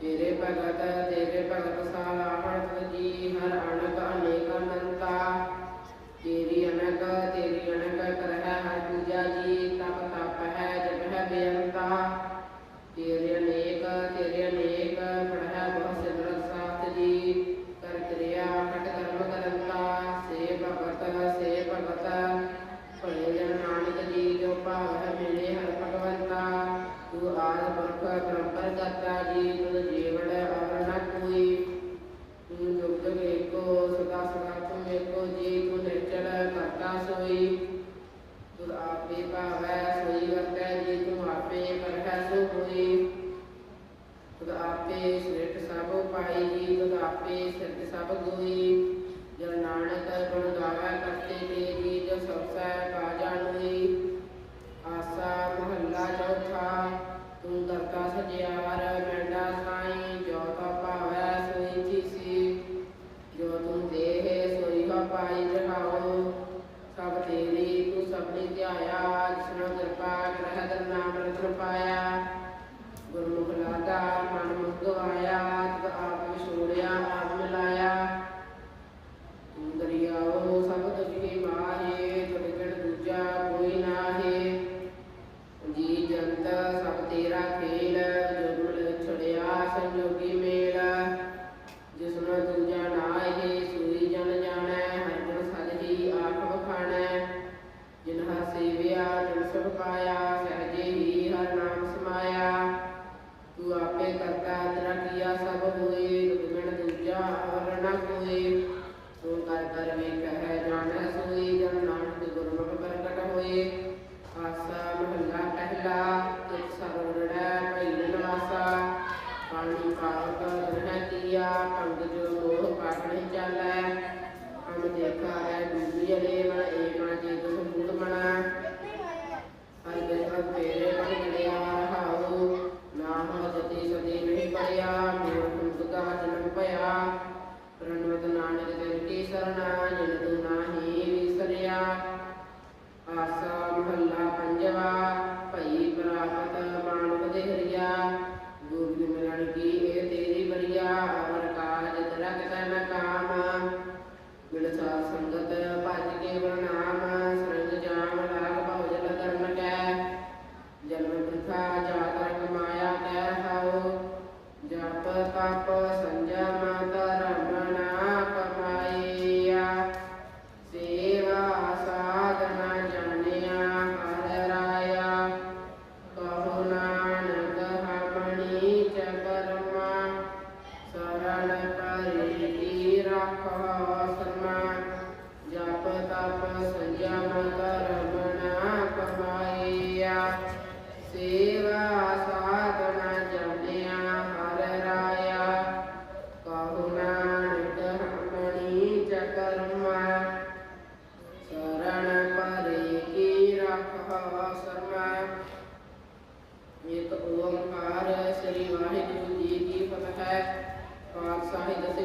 ਤੇਰੇ ਭਗਤ ਤੇਰੇ ਭਗਤ ਸਾਲਾਹਣ ਤੁਜੀ ਹਰ ਅਣਖ believe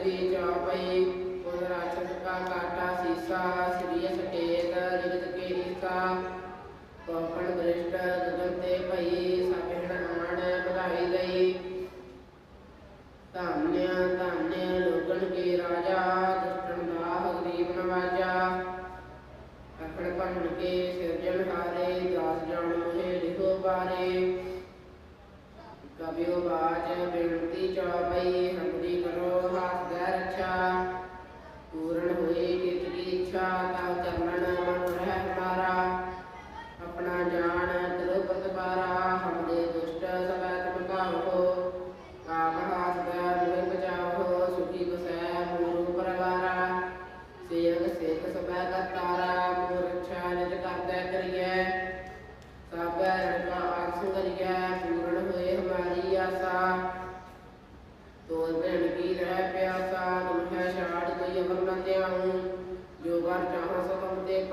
ਦੇ ਚੌਪਈ ਗੁਣ ਰਾਚਕ ਕਾ ਕਾਟਾ, ਸੀਸਾ ਸ੍ਰੀ ਸਟੇਤ ਰਿਗਤ ਕੇ ਹਿਸਾ ਕੋਪਣ ਬ੍ਰਿਸ਼ਟ ਦੁਗਲ ਤੇ ਭਈ ਸਾਖਣ ਆਣ ਵਧਾਈ ਗਈ ਧਾਨਿਆ ਧਾਨਿਆ ਲੋਕਨ ਕੇ ਰਾਜਾ ਦਸਤਨ ਲਾਹ ਗਰੀਬ ਨਵਾਜਾ। ਅਖੜ ਪੰਡ ਕੇ ਸਿਰਜਣ ਹਾਰੇ, ਦਾਸ ਜਾਣ ਮੋਹੇ ਲਿਖੋ ਬਾਰੇ। ਕਬਿਓ ਬਾਜ, ਬੇਨਤੀ ਚੌਪ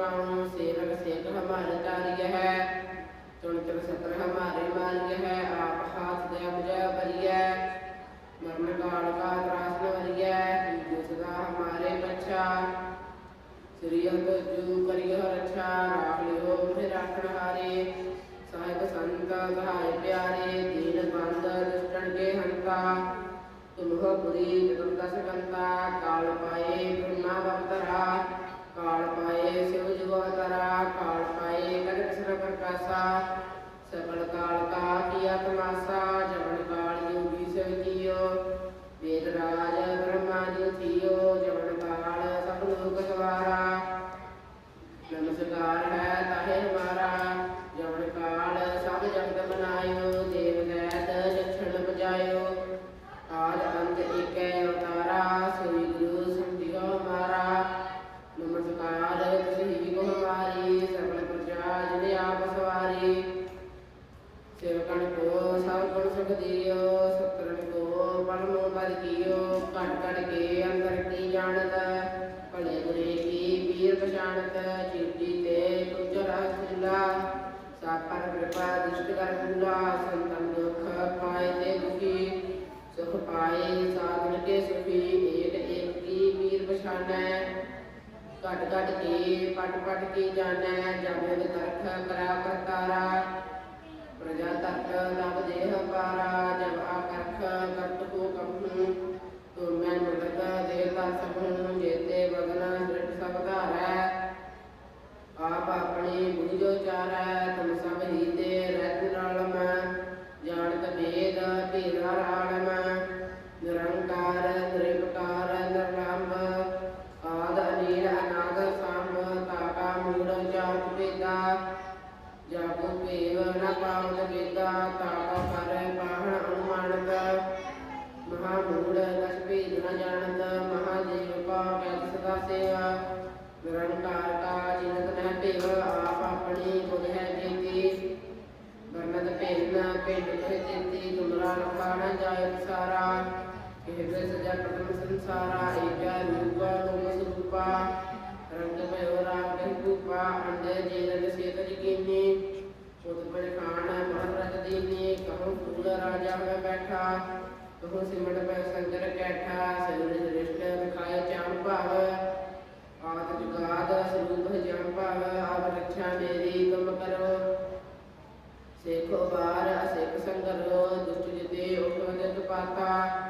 ਸੋ ਤੁਮ ਤੇ ਪਾਉ ਸੇਵਕ ਸੇਖ ਹਮਾਰੇ ਤਾਰੀय ਹੈ ਚੁਣ ਚੁਣ ਸਤਰ ਹਮਾਰੇ ਮਾਰੀय ਹੈ ਆਪ ਹਾਥ ਦੇ ਅਬਜੈ ਬਰੀਐ ਮਰਨ ਕਾਲ ਕਾ ਤਰਾਸ ਨ ਵਰੀਐ ਜੋ ਸਦਾ ਹਮਾਰੇ ਬੱਚਾ ਸ੍ਰੀ ਅੰਤ ਜੂ ਕਰਿਓ ਰੱਛਾ ਰਾਖ ਲਿਓ ਮੁਹਿ ਰਾਖਣ ਹਾਰੇ ਸਾਹਿਬ ਸੰਤ ਸਹਾਇ ਪਿਆਰੇ ਦੀਨ ਬੰਦ ਦੁਸ਼ਟਨ ਕੇ ਹੰਤਾ ਤੁਮਹ ਪੁਰੀ ਤੁਮ ਦਸ ਕੰਤਾ ਕਾਲ ਪਾਏ ਬ੍ਰਹਮਾ ਬਵਤਰਾ ਕਾਲ ਪਾਏ ਸਿਵ ਜੁਗਤਰਾ ਕਾਲ ਪਾਏ ਕਨਕ ਸਰ ਪ੍ਰਕਾਸ਼ਾ ਸਬਲ ਕਾਲ ਕਾ ਕੀਆ ਤਮਾਸਾ ਲਬ ਦੇਹ ਪਾਰਾ ਜਬ ਆਕਰਖ ਕਰਤ ਕੋ ਕਪੂ ਤੋ ਮੈਂ ਮਦਦ ਦੇ ਤਾ ਸਭੂ ਜੇਤੇ ਬਗਨ, ਦ੍ਰਿੜ ਸਭ ਧਾਰੈ। ਆਪ ਆਪਣੀ ਬੁਝੋ ਚਾਰੈ ਇਹ ਸਜਾ ਪ੍ਰਥਮ ਸੰਸਾਰਾ ਏਕਾ ਰੂਪ ਤੁਮ ਸਰੂਪਾ ਰੰਗ ਭਇਓ ਰਾਮ ਕਹਿ ਰੂਪਾ ਅੰਡੇ ਜੀਰਨ ਸੇਤ ਜੀਨੀ ਉਤ ਪਰ ਖਾਨ ਮਨ ਰਜ ਦੀਨੀ ਕਹੋ ਫੂਲ ਰਾਜਾ ਮੈਂ ਬੈਠਾ ਕਹੋ ਸਿਮਟ ਪੈ ਸੰਗਰ ਕੈਠਾ ਸਜਣ ਸ੍ਰਿਸ਼ਟ ਵਿਖਾਏ ਚਾਮ ਭਾਵ ਆਦ ਜੁਗਾਦ ਸਰੂਪ ਜਮ ਭਾਵ ਆਪ ਰੱਖਿਆ ਮੇਰੀ ਤੁਮ ਕਰੋ ਸੇਖੋ ਬਾਰ ਅਸੇਖ ਸੰਗਰੋ, ਦੁਸ਼ਟ ਜਿਤੇ ਉਠਵਦਤ ਪਾਤਾ।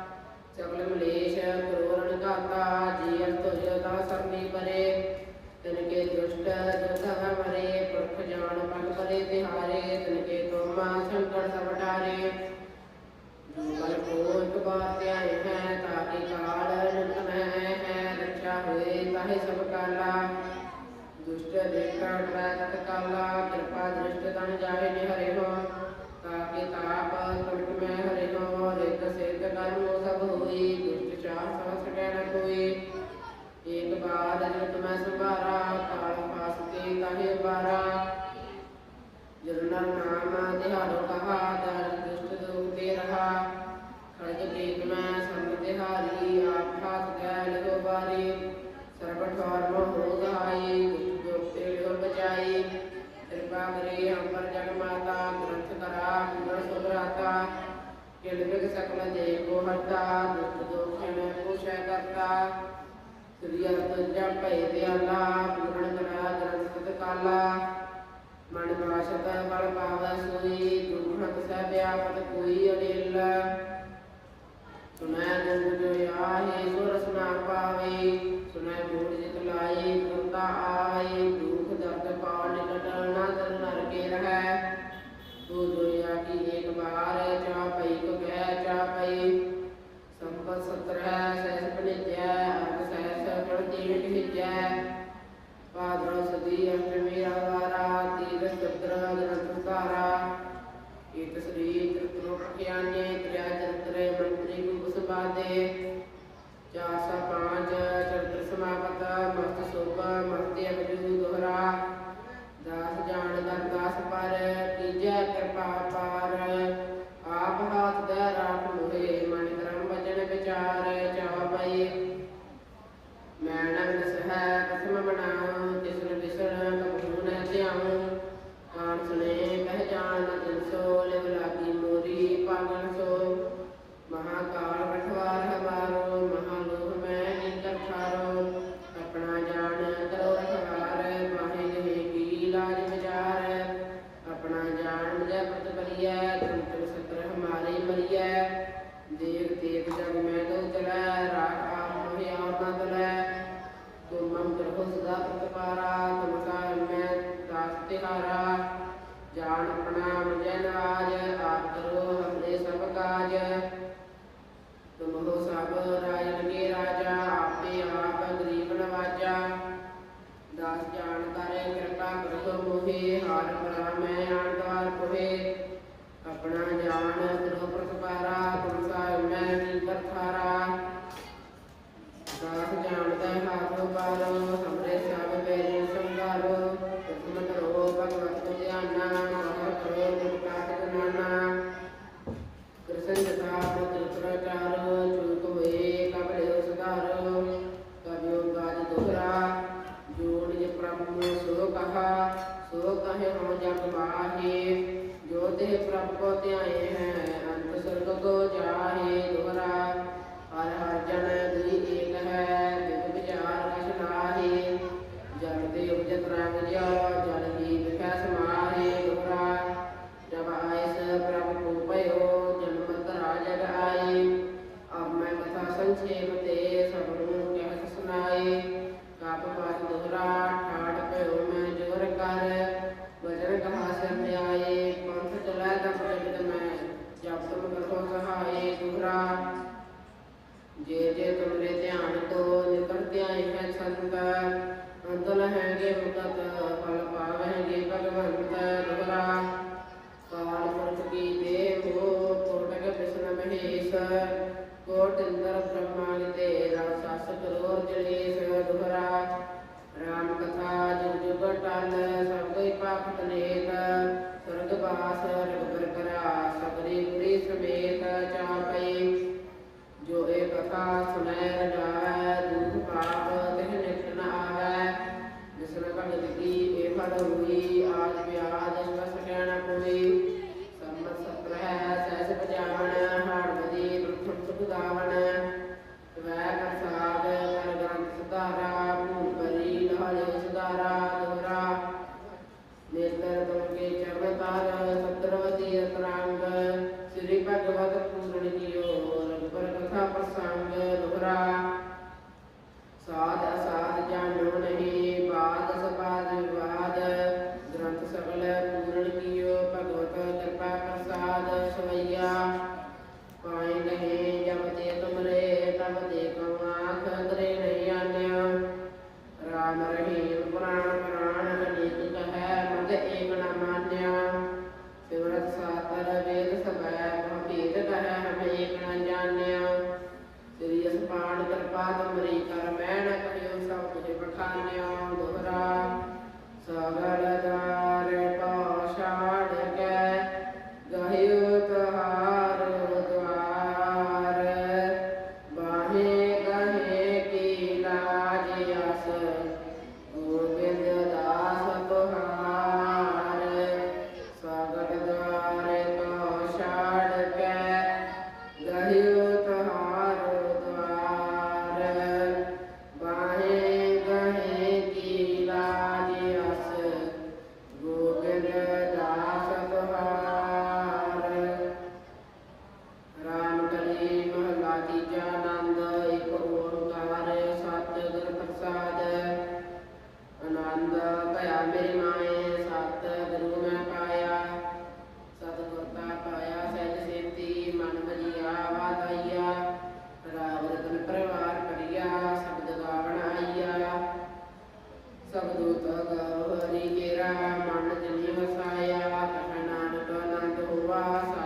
ਸਗਲ ਮਲੇਸ਼ ਕਰੋਰਣ ਘਾਤਾ ਜੀ ਅੰਤ ਜਤਾ ਸਰਨੀ ਪਰੇ। ਤਨ ਕੇ ਦੁਸ਼ਟ ਜਗਹ ਮਰੇ ਪੁਰਖ ਜਾਣ ਪਲ ਪਰੇ ਤਿਹਾਰੇ। ਤਨ ਕੇ ਤੁਮਾ ਸੰਕਟ ਸਭ ਟਾਰੇ ਜੁਗਲ ਕੋ ਇੱਕ ਬਾਰ ਧਿਆਏ ਹੈ ਤਾਕੇ ਕਾਲ ਨਿਤ ਮੈਂ ਹੈ ਰੱਖਿਆ ਹੋਏ ਤਾਹੇ ਸਭ ਕਾਲਾ। ਦੁਸ਼ਟ ਦੇਖਾ ਟਰੈਕ ਕਾਲਾ ਕਿਰਪਾ ਦ੍ਰਿਸ਼ਟ ਤਨ ਜਾਏ ਨਿਹਰੇ ਹੋ। ਦੁਸ਼ਟ ਚਾਰ ਸਹਸ ਕਹਿ ਨ ਕੋਈ। ਏਕ ਬਾਰ ਜਤ ਮੈਂ ਸੰਭਾਰਾ, ਕਾਲ ਪਾਸ ਕੇ ਤਾਹੇ ਬਾਰਾ। ਜਰਨਰ ਨਾਮ ਦਿਹਾੜੋ ਕਹਾ, ਦਰ ਦੁਸ਼ਟ ਦੁਖ ਤੇ ਰਹਾ। ਖੜਗ ਤੇਜ ਮੈਂ ਸੰਗ ਤਿਹਾਰੀ ਆਪ ਹਾਥ ਗੈ ਲਿਓ ਬਾਰੀ। ਸਰਬ ਠੌਰ ਮੋ ਹੋ ਗਾਈ ਦੁਖ ਦੁਖ ਤੇ ਲਿਓ ਬਚਾਈ ਕਿਰਪਾ ਕਰੇ ਅੰਬਰ ਜਗ ਮਾਤਾ ਗ੍ਰੰਥ ਕਰਾ ਗੁਣ ਸੁਭਰਾਤਾ ਕਿਲ ਬਿਗ ਸਕਲ ਦੇ ਕੋ ਹਟਾ ਦੁਖ ਦੁਖ ਮੈਂ ਪੁਛੈ ਕਰਤਾ। ਸ੍ਰੀ ਅਰਥ ਜਪ ਭੈ ਦਿਆਲਾ ਪੂਰਨ ਕਰਾ ਗ੍ਰੰਥ ਸਤ ਕਾਲਾ। ਮਨ ਬਾਸ਼ਤ ਬਲ ਪਾਵੈ ਸੋਈ ਦੁਖਤ ਸਹਿ ਵਿਆਪਤ ਕੋਈ ਅਡਿਲ ਸੁਨੈ ਗੁਰੂ ਜੋ ਆਹੇ, ਸੁਰ ਸੁਨਾ ਪਾਵੇ। ਸੁਨੈ ਮੂੜ ਜਿਤ ਲਾਈ ਗੁਰਤਾ ਆਏ। ਦੁਖ ਦਰਦ ਪਾਉ ਨਿਕਟ, ਨਾ ਦਰ ਨਰ ਕੇ ਰਹੈ। ਤੂ ਦੁਨੀਆ ਸਤਰ ਸਹਿਸ ਪਨਿਜੈ ਅਰਥ ਸਹਿਸ ਪੜ ਤੀਨ ਭਾਦਰੋ ਸਦੀ ਅਸ਼ਟਮੀ ਰਵਾਰਾ ਤੀਰ ਸਤਰ ਗ੍ਰੰਥ ਧਾਰਾ ਇਕ ਸ੍ਰੀ ਤ੍ਰਿਤ੍ਰੋ ਪਖਿਆਨੇ ਤ੍ਰਿਆ ਚੰਤਰੇ, ਮੰਤਰੀ ਗੁਪ ਚਾਰ ਸਾ ਚੰਤਰ ਜੇ ਜੇ ਤੁਮਰੇ ਧਿਆਨ ਤੋਂ ਨਿਕਲਤੇ ਆਏ ਹੈ ਸੰਤ ਅੰਤਲ ਹੈਗੇ ਮੁਕਤ ਫਲ ਪਾਵਹਿਗੇ ਭਗਵੰਤ ਦੁਬਰਾ ਕਾਲ ਪੁਰਖ ਕੀ ਦੇਹ ਹੋ ਤੋਟਕ ਬਿਸ਼ਨ ਮਹੇਸ਼। ਕੋਟ ਇੰਦਰ ਬ੍ਰਹਮਾਨ ਤੇ ਰਾਮ ਸਸ ਕਰੋਰ ਜਲੇਸ਼ ਦੁਬਰਾ ਰਾਮ ਕਥਾ ਜੁਗ ਜੁਗ ਟਲ, ਸਭ ਕੋਈ ਪਾਪ ਤਨੇਤ ਸੁਰਗ ਬਾਸ ਰਗ ਬਰਕਰਾ ਸਬਰੀ ਪੁਰੀ ਸਮੇਤ ਚਾਪਈ जो एक कथा सुनैर जाए Jehová